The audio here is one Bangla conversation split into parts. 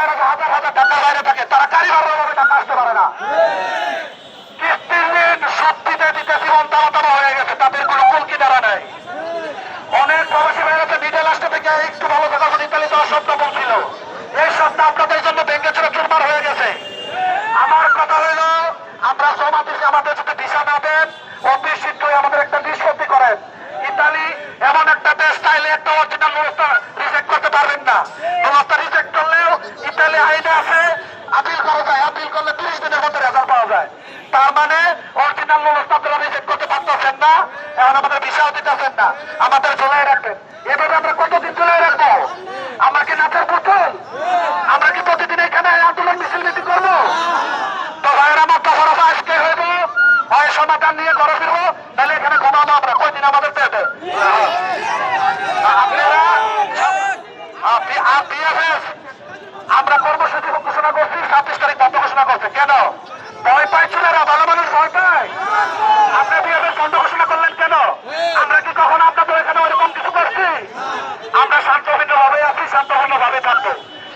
বাইরে হাজার হাজার টাকা দিতে দিতে জীবন তামাতামা হয়ে গেছে ইতালি হয়ে আমাদের একটা নিষ্পত্তি করেন। ইতালি এমন একটা দেশ চাইলে একটা অরিজিনাল ব্যবস্থা রিজেক্ট করতে পারবেন না। ব্যবস্থা রিজেক্ট ইতালি আইনে আছে, আপিল করা যায়, আপিল করলে তিরিশ দিনের মধ্যে রেজাল্ট পাওয়া যায়। তার মানে অরিজিনাল ব্যবস্থা আপনারা রিজেক্ট করতে পারতেছেন না, এখন আমাদের ভিসাও দিতেছেন না, আমাদের ঝোলাই রাখবেন। এভাবে আমরা কতদিন ঝোলাই রাখব? আমরা কি নাচের পুতুল? আমরা কি প্রতিদিন এখানে আন্দোলন মিছিল মিটিং করব? তো ভাইয়ের আমার তো খরচ আজকে হইব হয় সমাধান নিয়ে ঘরে ফিরবো তাহলে এখানে ঘুমাবো আমরা। কয়দিন আমাদের পেটে? আপনারা? আমরা কর্মসূচি ঘোষণা করছি ছাব্বিশ তারিখ বন্ধ ঘোষণা করছে। কেন? ভয় পায় ছেলেরা ভালো মানুষ ভয় পায়। আপনি বিএফএস বন্ধ ঘোষণা করলেন কেন? আমরা কি কখনো আপনাদের এখানে ওরকম কিছু করছি? আমরা শান্তহীন ভাবে আছি শান্তহীন ভাবে থাকব।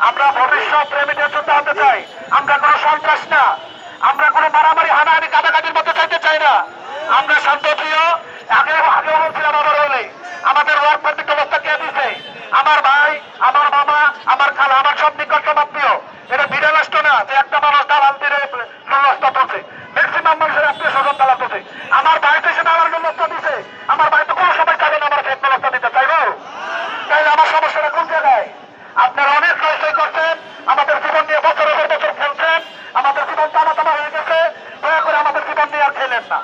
আমরা ভবিষ্যৎ প্রেমীদের যুদ্ধ হতে চাই। আমরা কোনো সন্ত্রাস না। আমরা কোনো মারামারি, হানাহানি কাটাকাটির মধ্যে চাইতে চাই না। আমরা শান্তপ্রিয় আগে আগেও বলছিলাম আমার হলে আমাদের ওয়ার্ক পার্টির ব্যবস্থা কে দিছে আমার ভাই আমার মামা আমার খালা আমার সব নিকটতম আত্মীয় এটা বিড়াল রাষ্ট্র না যে একটা মানুষ দালাল দিয়ে নষ্ট করছে ম্যাক্সিমাম মানুষের আত্মীয় স্বজন দালাল করছে আমার বাড়িতে সেটা আমার ব্যবস্থা দিছে। আমার বাড়িতে কোনো সময় চাবে না আমার ফেক ব্যবস্থা দিতে চাইব তাইলে আমার সমস্যাটা কোন জায়গায়? আপনারা অনেক সহসই করছেন, আমাদের জীবন নিয়ে বছরের বছর খেলছেন, আমাদের জীবন টানা টানা হয়ে গেছে, দয়া করে আমাদের জীবন নিয়ে আর খেলেন না।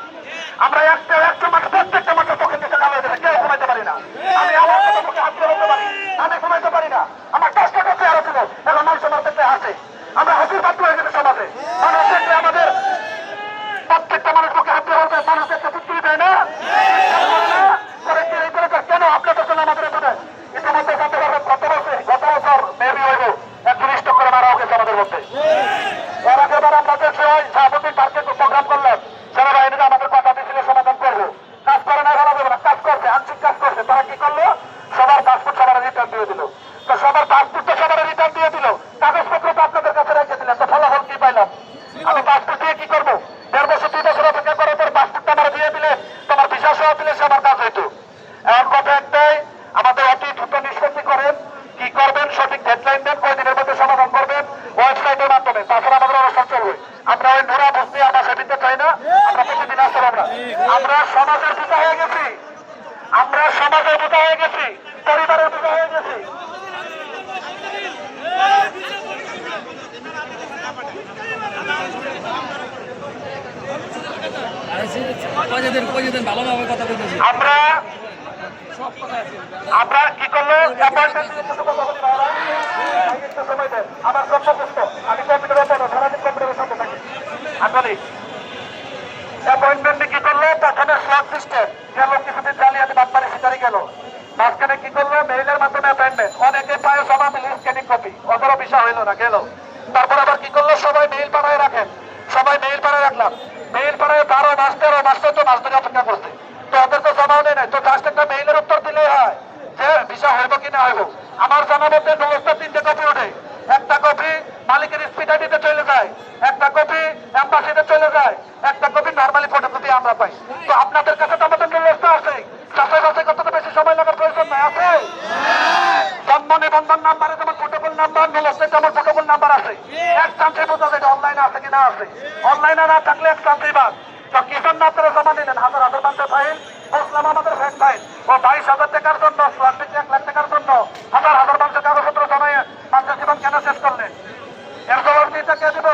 Yeah. পিতা হয়ে গেছি পরিবারের পিতা হয়ে গেছি আমরা আমরা কি করল। আমার কর্মব্যস্ত। আমি কম্পিউটারের সাথে থাকি আসলে অ্যাপয়েন্টমেন্টে কি করল? প্রথমে স্লট সিস্টেম গেল, কিছুদিন জালিয়াতি বাটপারি সিটারি গেল। মাঝখানে কি করল? মেইলের মাধ্যমে অ্যাপয়েন্টমেন্ট অনেকে পায়ে জমা দিলে স্ক্যানিং কপি অতটা বিষয় হইল না, গেল। তারপর আবার কি করল? সবাই মেইল পাঠায় রাখেন। সবাই মেইল পাঠায় রাখলাম। মেইল পাঠায় বারো মাস, তেরো মাস তো মাস ধরে অপেক্ষা করছে। তো ওদের তো জমাও নেই নাই। তো জাস্ট একটা মেইলের উত্তর দিলেই হয় যে ভিসা হইব কি না হইব। আমার জানা মধ্যে নবস্থার তিনটে কপি ওঠে একটা কপি মালিকের স্পিড আইডিতে চলে যায়। একটা কপি অ্যাম্বাসিতে চলে যায়। একটা কপি নর্মালি ফটোকপি আমরা পাই। তো আপনাদের কাছে তো আমাদের ব্যবস্থা আছে তো বেশি সময় লাগার প্রয়োজন নাই, আছে? জন্ম নিবন্ধন নাম্বারে যেমন পোর্টেবল নাম্বার নলসে যেমন নাম্বার আছে। এক চান্সে বোঝা যায় অনলাইনে আছে আছে। অনলাইনে না থাকলে এক চান্সেই বাদ। তো আপনারা জমা নিলেন হাজার হাজার মানুষের ফাইল বুঝলাম আমাদের ফ্যাক ফাইল। ও বাইশ জন্য লাখ এক লাখ টাকার জন্য। হাজার হাজার জীবন কেন শেষ করলেন? এর জবাব দিতে কে দিব?